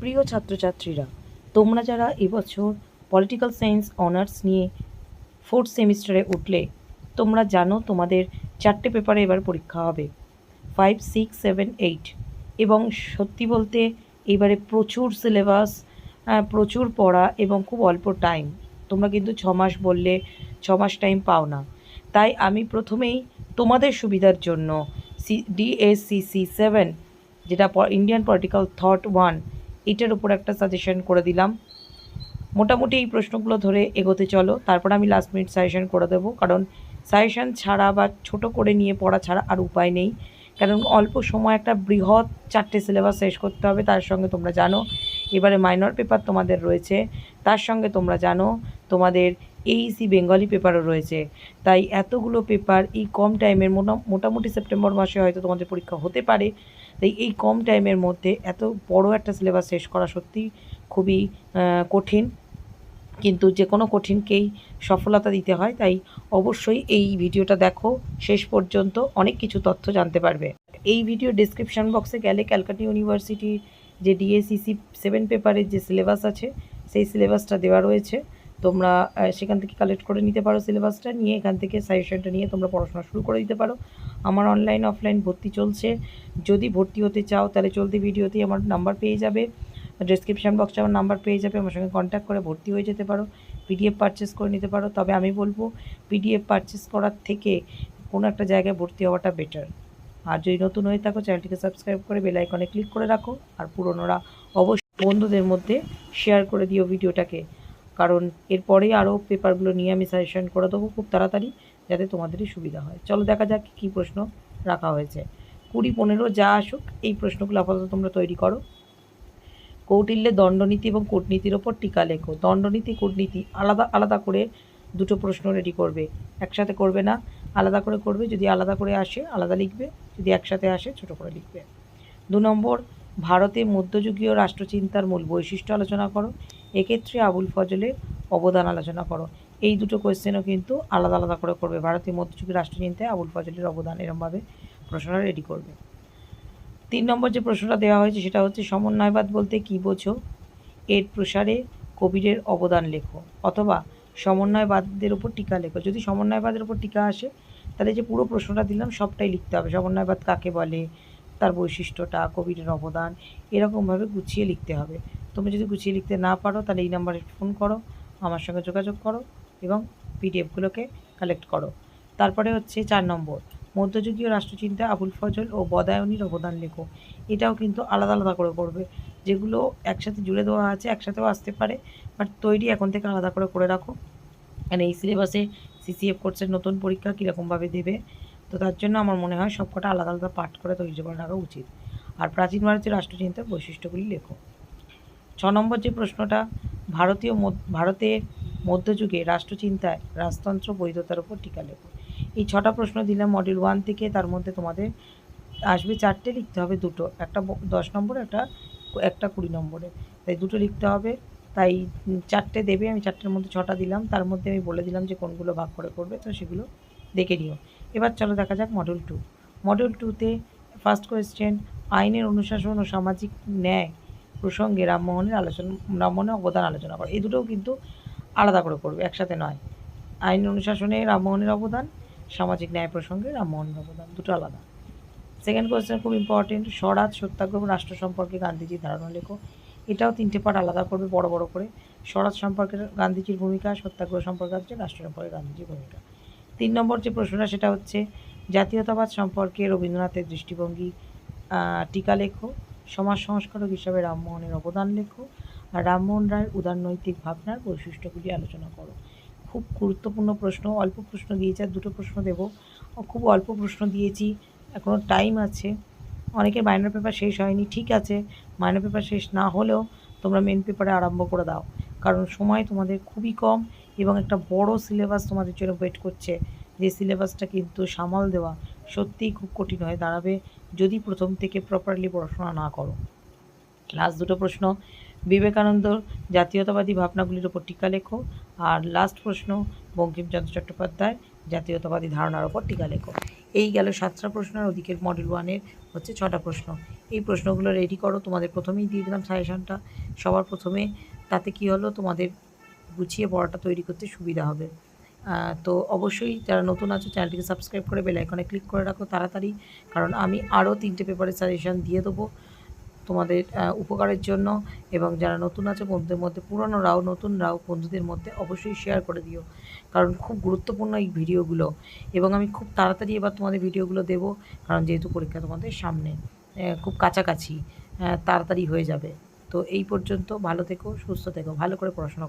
প্রিয় ছাত্রছাত্রীরা, তোমরা যারা এবছর পলিটিক্যাল সায়েন্স অনার্স নিয়ে ফোর্থ সেমিস্টারে উঠলে, তোমরা জানো তোমাদের চারটে পেপারে এবার পরীক্ষা হবে। ফাইভ সিক্স সেভেন এইট এবং সত্যি বলতে এবারে প্রচুর সিলেবাস প্রচুর পড়া এবং খুব অল্প টাইম তোমরা কিন্তু ছ মাস বললে ছ মাস টাইম পাও না। তাই আমি প্রথমেই তোমাদের সুবিধার জন্য সি ডিএসসিসি সেভেন যেটা ইন্ডিয়ান পলিটিক্যাল থট ওয়ান এটার উপর একটা সাজেশন করে দিলাম। মোটামুটি এই প্রশ্নগুলো ধরে এগোতে চলো, তারপর আমি লাস্ট মিনিট সাজেশান করে দেবো। কারণ সাজেশান ছাড়া বা ছোট করে নিয়ে পড়া ছাড়া আর উপায় নেই। কারণ অল্প সময় একটা বৃহৎ চারটে সিলেবাস শেষ করতে হবে, তার সঙ্গে তোমরা জানো। এবারে মাইনর পেপার তোমাদের রয়েছে, তার সঙ্গে তোমরা জানো তোমাদের এইসি বেঙ্গলি পেপারও রয়েছে। তাই এতগুলো পেপার এই কম টাইমের মোটামুটি সেপ্টেম্বর মাসে হয়তো তোমাদের পরীক্ষা হতে পারে। তাই এই কম টাইমের মধ্যে এত বড় একটা সিলেবাস শেষ করা সত্যি খুবই কঠিন। কিন্তু যে কোনো কঠিনকেই সফলতা দিতে হয়। তাই অবশ্যই এই ভিডিওটা দেখো। শেষ পর্যন্ত অনেক কিছু তথ্য জানতে পারবে। এই ভিডিও ডিসক্রিপশন বক্সে গেলে ক্যালকাটা ইউনিভার্সিটি যে ডিএসিসি সেভেন পেপারের যে সিলেবাস আছে, সেই সিলেবাসটা দেওয়া রয়েছে। তোমরা সেখান থেকে কালেক্ট করে নিতে পারো সিলেবাসটা নিয়ে এখান থেকে সাজেশনটা নিয়ে তোমরা পড়াশোনা শুরু করে দিতে পারো। আমার অনলাইন অফলাইন ভর্তি চলছে। যদি ভর্তি হতে চাও, তাহলে চলতি ভিডিওতেই আমার নাম্বার পেয়ে যাবে। ডিসক্রিপশান বক্সে আমার নাম্বার পেয়ে যাবে। আমার সঙ্গে কন্ট্যাক্ট করে ভর্তি হয়ে যেতে পারো। পিডিএফ পারচেস করে নিতে পারো। তবে আমি বলব পিডিএফ পারচেস করার থেকে কোনো একটা জায়গায় ভর্তি হওয়াটা বেটার আর যদি নতুন হয়ে থাকো, চ্যানেলটিকে সাবস্ক্রাইব করে বেল আইকনে ক্লিক করে রাখো। আর পুরনোরা অবশ্যই বন্ধুদের মধ্যে শেয়ার করে দিও ভিডিওটাকে। কারণ এরপরেই আরও পেপারগুলো নিয়ে আমি সাজেশন করে দেবো খুব তাড়াতাড়ি, যাতে তোমাদেরই সুবিধা হয়। চলো দেখা যাক কী প্রশ্ন রাখা হয়েছে। কুড়ি পনেরো যা আসুক, এই প্রশ্নগুলো আপাতত তোমরা তৈরি করো। কৌটিল্যে দণ্ডনীতি এবং কূটনীতির ওপর টিকা লেখো। দণ্ডনীতি, কূটনীতি আলাদা আলাদা করে দুটো প্রশ্ন রেডি করবে। একসাথে করবে না, আলাদা করে করবে। যদি আলাদা করে আসে, আলাদা লিখবে। যদি একসাথে আসে, ছোট করে লিখবে। দু নম্বর ভারতে মধ্যযুগীয় রাষ্ট্রচিন্তার মূল বৈশিষ্ট্য আলোচনা করো। এক্ষেত্রে আবুল ফজলের অবদান আলোচনা করো। এই দুটো কোয়েশ্চেনও কিন্তু আলাদা আলাদা করে করবে। ভারতীয় মধ্যযুগীয় রাষ্ট্রচিন্তায় আবুল ফজলের অবদান এরমভাবে প্রশ্নটা রেডি করবে। তিন নম্বর যে প্রশ্নটা দেওয়া হয়েছে সেটা হচ্ছে সমন্বয়বাদ বলতে কী বোঝো? এর প্রসারে কবিরের অবদান লেখো অথবা সমন্বয়বাদের উপর টিকা লেখো। যদি সমন্বয়বাদের উপর টিকা আসে, তাহলে যে পুরো প্রশ্নটা দিলাম সবটাই লিখতে হবে। সমন্বয়বাদ কাকে বলে? তার বৈশিষ্ট্যটা কবিরের অবদান, এরকমভাবে গুছিয়ে লিখতে হবে। তুমি যদি গুছিয়ে লিখতে না পারো, তাহলে এই নাম্বারে ফোন করো, আমার সঙ্গে যোগাযোগ করো এবং পিডিএফগুলোকে কালেক্ট করো। তারপরে হচ্ছে চার নম্বর, মধ্যযুগীয় রাষ্ট্রচিন্তা, আবুল ফজল ও বদায়নীর অবদান লেখো। এটাও কিন্তু আলাদা আলাদা করে করবে। যেগুলো একসাথে জুড়ে দেওয়া আছে, একসাথেও আসতে পারে, বাট তৈরি এখন থেকে আলাদা করে করে রাখো। মানে এই সিলেবাসে সিসিএফ কোর্সের নতুন পরীক্ষা কীরকমভাবে দেবে তো তার জন্য আমার মনে হয় সবকটা আলাদা আলাদা পাঠ করে তৈরি করে রাখা উচিত। আর প্রাচীন ভারতীয় রাষ্ট্রচিন্তার বৈশিষ্ট্যগুলি লেখো। ছ নম্বর যে প্রশ্নটা, ভারতীয় ভারতের মধ্যযুগে রাষ্ট্রচিন্তায় রাজতন্ত্র বৈধতার উপর টিকা লেখো। এই ছটা প্রশ্ন দিলাম মডিউল ওয়ান থেকে, তার মধ্যে তোমাদের আসবে চারটে লিখতে হবে দুটো। একটা দশ নম্বর, একটা একটা কুড়ি নম্বরে। তাই দুটো লিখতে হবে। তাই চারটে দেবে, আমি চারটের মধ্যে ছটা দিলাম। তার মধ্যে আমি বলে দিলাম যে কোনগুলো ভাগ করে করবে, তো সেগুলো দেখে নিও। এবার চলো দেখা যাক মডেল টু মডেল টুতে ফার্স্ট কোয়েশ্চেন আইনের অনুশাসন ও সামাজিক ন্যায় প্রসঙ্গে রামমোহনের আলোচনা রামমোহনের অবদান আলোচনা করে। এই দুটোও কিন্তু আলাদা করে করবে, একসাথে নয়। আইন অনুশাসনে রামমোহনের অবদান, সামাজিক ন্যায় প্রসঙ্গে রামমোহনের অবদান, দুটো আলাদা। সেকেন্ড কোয়েশ্চেন খুব ইম্পর্টেন্ট স্বরাজ, সত্যাগ্রহ, রাষ্ট্র সম্পর্কে গান্ধীজির ধারণা লেখো। এটাও তিনটে পার্ট আলাদা করবে, বড় বড় করে। স্বরাজ সম্পর্কে গান্ধীজির ভূমিকা, সত্যাগ্রহ সম্পর্কে হচ্ছে রাষ্ট্র সম্পর্কে গান্ধীজির ভূমিকা। তিন নম্বর যে প্রশ্নটা, সেটা হচ্ছে, জাতীয়তাবাদ সম্পর্কে রবীন্দ্রনাথের দৃষ্টিভঙ্গি টিকা লেখো, সমাজ সংস্কারক হিসাবে রামমোহনের অবদান লেখো, আর রামমোহন রায়ের উদারনৈতিক ভাবনার বৈশিষ্ট্যগুলি আলোচনা করো। খুব গুরুত্বপূর্ণ প্রশ্ন, অল্প প্রশ্ন দিয়েছি আর দুটো প্রশ্ন দেবো। খুব অল্প প্রশ্ন দিয়েছি এখনও টাইম আছে। অনেকের মাইনর পেপার শেষ হয়নি, ঠিক আছে। মাইনর পেপার শেষ না হলেও তোমরা মেন পেপারে আরম্ভ করে দাও। কারণ সময় তোমাদের খুবই কম এবং একটা বড় সিলেবাস তোমাদের জন্য ওয়েট করছে। যে সিলেবাসটা কিন্তু সামাল দেওয়া সত্যিই খুব কঠিন হয়ে দাঁড়াবে যদি প্রথম থেকে প্রপারলি পড়াশোনা না করো। লাস্ট দুটো প্রশ্ন বিবেকানন্দর জাতীয়তাবাদী ভাবনাগুলির ওপর টিকা লেখো। আর লাস্ট প্রশ্ন, বঙ্কিমচন্দ্র চট্টোপাধ্যায় জাতীয়তাবাদী ধারণার ওপর টিকা লেখো। এই গেল সাতটা প্রশ্ন আর ওদিকের মডেল ওয়ানের হচ্ছে ছটা প্রশ্ন। এই প্রশ্নগুলো রেডি করো, তোমাদের প্রথমেই দিয়ে দিলাম সাজেশনটা সবার প্রথমে তাতে কি হলো? তোমাদের গুছিয়ে পড়াটা তৈরি করতে সুবিধা হবে। তো অবশ্যই যারা নতুন আছো, চ্যানেলটিকে সাবস্ক্রাইব করে বেল আইকনে ক্লিক করে রাখো তাড়াতাড়ি, কারণ আমি আরও তিনটে পেপারের সাজেশন দিয়ে দেবো তোমাদের উপকারের জন্য। এবং যারা নতুন আছে, বন্ধুদের মধ্যে পুরনো রাও, নতুন রাও বন্ধুদের মধ্যে অবশ্যই শেয়ার করে দিও, কারণ খুব গুরুত্বপূর্ণ এই ভিডিওগুলো। এবং আমি খুব তাড়াতাড়ি এবার তোমাদের ভিডিওগুলো দেবো, কারণ যেহেতু পরীক্ষা তোমাদের সামনে খুব কাছাকাছি তাড়াতাড়ি হয়ে যাবে। তো এই পর্যন্ত ভালো থেকো, সুস্থ থেকো, ভালো করে পড়াশোনা।